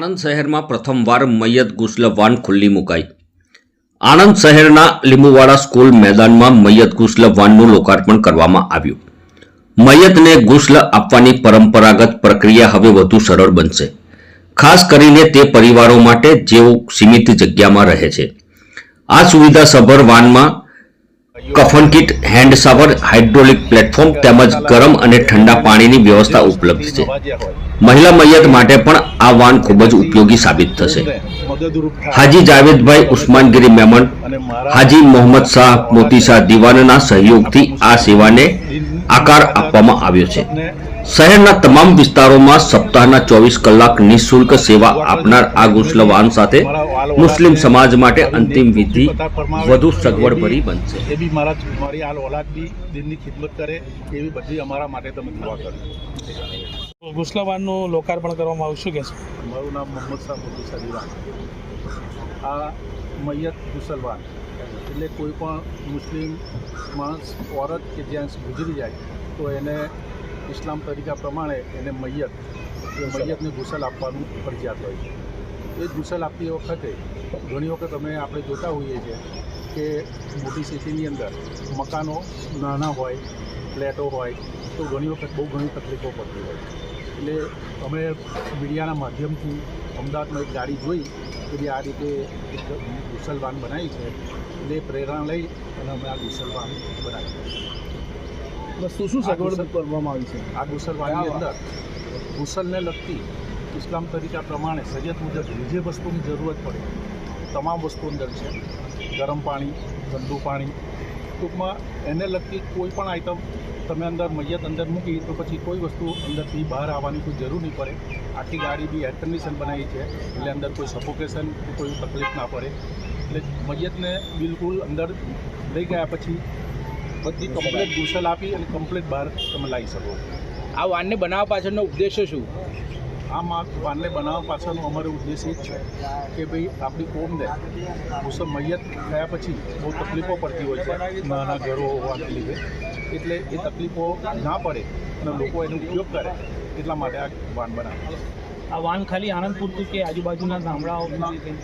આણંદ શહેરમાં પ્રથમવાર મૈયત ગુસ્લ વાન ખુલ્લી મુકાઈ. આણંદ શહેરના લીંબુવાડા સ્કૂલ મેદાનમાં મૈયત ગુસ્લ વાનનું લોકાર્પણ કરવામાં આવ્યું. મૈયતને ગુસ્લ આપવાની પરંપરાગત પ્રક્રિયા હવે વધુ સરળ બનશે. ખાસ કરીને તે પરિવારો માટે જેઓ સીમિત જગ્યામાં રહે છે. આ સુવિધા સભર વાનમાં કફન kit, hand shower, hydraulic platform તેમજ ગરમ અને ઠંડા પાણીની વ્યવસ્થા ઉપલબ્ધ છે. મહિલા મૈયત માટે પણ આ વાન ખૂબ જ ઉપયોગી સાબિત થશે. હાજી જાવેદભાઈ ઉસ્માનગીરી મેમણ, હાજી મોહમ્મદ શાહ મોતી શાહ દિવાનના સહયોગથી આ સેવાને આકાર આપવામાં આવ્યો છે. શહેરના તમામ વિસ્તારોમાં સપ્તાહના ચોવીસ કલાક નિઃશુલ્ક સેવા આપનાર આ ગુસ્લ વાહન સાથે મુસ્લિમ સમાજ માટે અંતિમ વિધિ વધુ સગવડભરી બનશે. એ બી મારા મારી હાલ ઓલાદ બી દિનની ખિદમત કરે એવી બધી અમારા માટે તમે દુઆ કરો. ગુસ્લાવાનનું લોકાર્પણ કરવામાં આવશું કે મારું નામ મોહમ્મદ શાહ મોદી આ મૈયત મુસલમાન એટલે કોઈ પણ મુસ્લિમ માણસ ઓરત કે જ્યાં ગુજરી જાય, તો એને ઇસ્લામ તરીકા પ્રમાણે એને મૈયત, એ મૈયતને ગુસલ આપવાનું ફરજિયાત હોય છે. એ ગુસલ આપતી વખતે ઘણી વખત અમે આપણે જોતા હોઈએ છીએ કે મોટી સિટીની અંદર મકાનો નાના હોય, ફ્લેટો હોય, તો ઘણી વખત બહુ ઘણી તકલીફો પડતી હોય એટલે અમે મીડિયાના માધ્યમથી અમદાવાદમાં એક ગાડી જોઈ કે જે આ રીતે એક ગુસલવાન બનાવી છે. એટલે એ પ્રેરણા લઈ અને અમે આ ગુસલવાન બનાવી શું શું સગવડ કરવામાં આવી છે? આ ગુસલવાનની અંદર ગુસલને લગતી ઇસ્લામ તરીકા પ્રમાણે સરિયત મુજબ જે વસ્તુની જરૂરત પડે તમામ વસ્તુ અંદર છે. ગરમ પાણી ઠંડુ પાણી ટૂંકમાં એને લગતી કોઈ પણ આઇટમ તમે અંદર મૈયત અંદર મૂકી તો પછી કોઈ વસ્તુ અંદરથી બહાર આવવાની કોઈ જરૂર નહીં પડે. આખી ગાડી બી એર કન્ડિશન બનાવી છે એટલે અંદર કોઈ સફોકેશન કોઈ તકલીફ ના પડે. એટલે મૈયતને બિલકુલ અંદર લઈ ગયા પછી બધી કમ્પ્લીટ ગુસલ આપી અને કમ્પ્લીટ બહાર તમે લાવી શકો. આ વાનને બનાવવા પાછળનો ઉદ્દેશ્ય શું? આ મા વાનને બનાવવા પાછળનો અમારો ઉદ્દેશ એ જ છે કે ભાઈ આપણી કોમને મુસલ મૈયત થયા પછી બહુ તકલીફો પડતી હોય છે નાના ઘરો હોવાને લીધે. એટલે એ તકલીફો ના પડે અને લોકો એનો ઉપયોગ કરે એટલા માટે આ વાન બનાવે આ વાન ખાલી આણંદ પૂરતું કે આજુબાજુના ગામડાઓ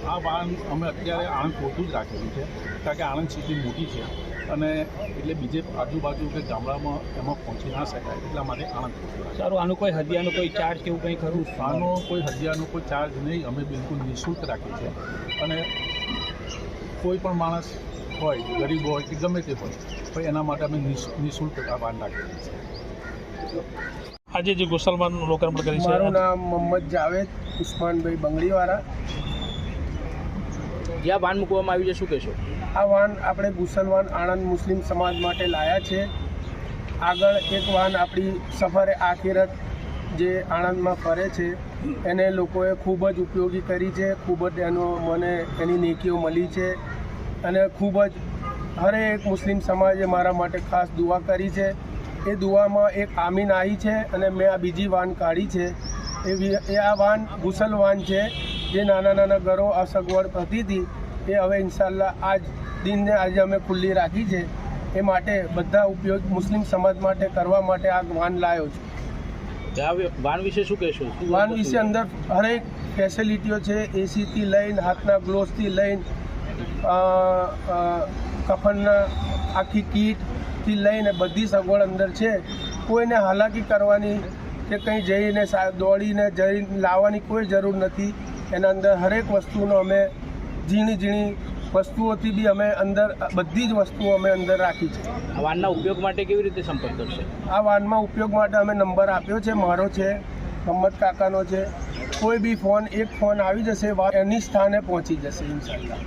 આ વાન અમે અત્યારે આણંદ પૂરતું જ રાખેલું છે કારણ કે આણંદ સિટી મોટી છે અને એટલે બીજે આજુબાજુ કે ગામડામાં એમાં પહોંચી ના શકાય એટલા માટે આણંદ પૂરતું સારું આનું કોઈ હદિયાનો કોઈ ચાર્જ કે એવું કંઈ ખરું? આનો કોઈ હદિયાનો કોઈ ચાર્જ નહીં અમે બિલકુલ નિઃશુલ્ક રાખીએ છીએ. અને કોઈ પણ માણસ હોય ગરીબ હોય કે ગમે તે હોય તો એના માટે અમે નિઃ- નિઃશુલ્ક આ વાન રાખીએ છીએ આજે જે ગોસલમાન લોકાર્પણ કરી છે. મારું નામ મોહમ્મદ જાવેદ ઉસ્માનભાઈ બંગડીવાળા. જ્યાં વાન મૂકવામાં આવ્યું છે શું કહેશો? આ વાન આપણે ગુસલવાન આણંદ મુસ્લિમ સમાજ માટે લાયા છે. આગળ એક વાન આપણી સફરે આખિરત જે આણંદમાં ફરે છે એને લોકોએ ખૂબ જ ઉપયોગી કરી છે ખૂબ જ એનો મને એની નેકીઓ મળી છે અને ખૂબ જ હરેક મુસ્લિમ સમાજે મારા માટે ખાસ દુઆ કરી છે. એ દુવામાં એક આમીન આવી છે અને મેં આ બીજી વાન કાઢી છે. એ એ આ વાન ગુસલ વાન છે. જે નાના નાના ઘરો અસગવડ હતી હતી. એ હવે ઇન્શાલ્લાહ આજ દિનને આજે અમે ખુલ્લી રાખી છે. એ માટે બધા ઉપયોગ મુસ્લિમ સમાજ માટે કરવા માટે આ વાન લાવ્યો છે. વાન વિશે શું કહેશો? વાન વિશે અંદર હરેક ફેસિલિટીઓ છે. એસીથી લઈને હાથના ગ્લોવ્સથી લઈને કફનના આખી કીટથી લઈને બધી સગવડ અંદર છે. કોઈને હાલાકી કરવાની કે કંઈ જઈને દોડીને જઈ લાવવાની કોઈ જરૂર નથી. એના અંદર હરેક વસ્તુનો અમે ઝીણી ઝીણી વસ્તુઓથી બી અમે અંદર બધી જ વસ્તુઓ અમે અંદર રાખી છે. આ વાનના ઉપયોગ માટે કેવી રીતે સંપર્ક કરશે? આ વાનમાં ઉપયોગ માટે અમે નંબર આપ્યો છે મારો છે મોહમ્મદ કાકાનો છે. કોઈ બી ફોન એક ફોન આવી જશે એની સ્થાને પહોંચી જશે ઇન્શાલ્લાહ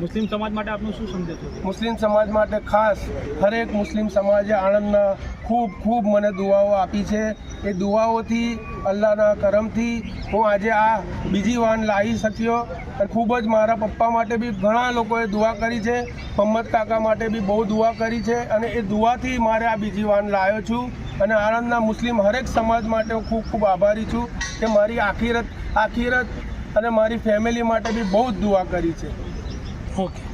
મુસ્લિમ સમાજ માટે આપનું શું સંદેશ મુસ્લિમ સમાજ માટે ખાસ હરેક મુસ્લિમ સમાજે આણંદના ખૂબ ખૂબ મને દુઆઓ આપી છે. એ દુઆઓથી, અલ્લાહના કરમથી હું આજે આ બીજી વાન લાવી શક્યો અને ખૂબ જ મારા પપ્પા માટે બી ઘણા લોકોએ દુઆ કરી છે. મમ્મદ કાકા માટે બી બહુ દુઆ કરી છે અને એ દુઆથી મારે આ બીજી વાન લાવ્યો છું. અને આણંદના મુસ્લિમ હરેક સમાજ માટે હું ખૂબ ખૂબ આભારી છું કે મારી આખીરત આખીરત અને મારી ફેમિલી માટે બી બહુ જ દુઆ કરી છે. ಓಕೆ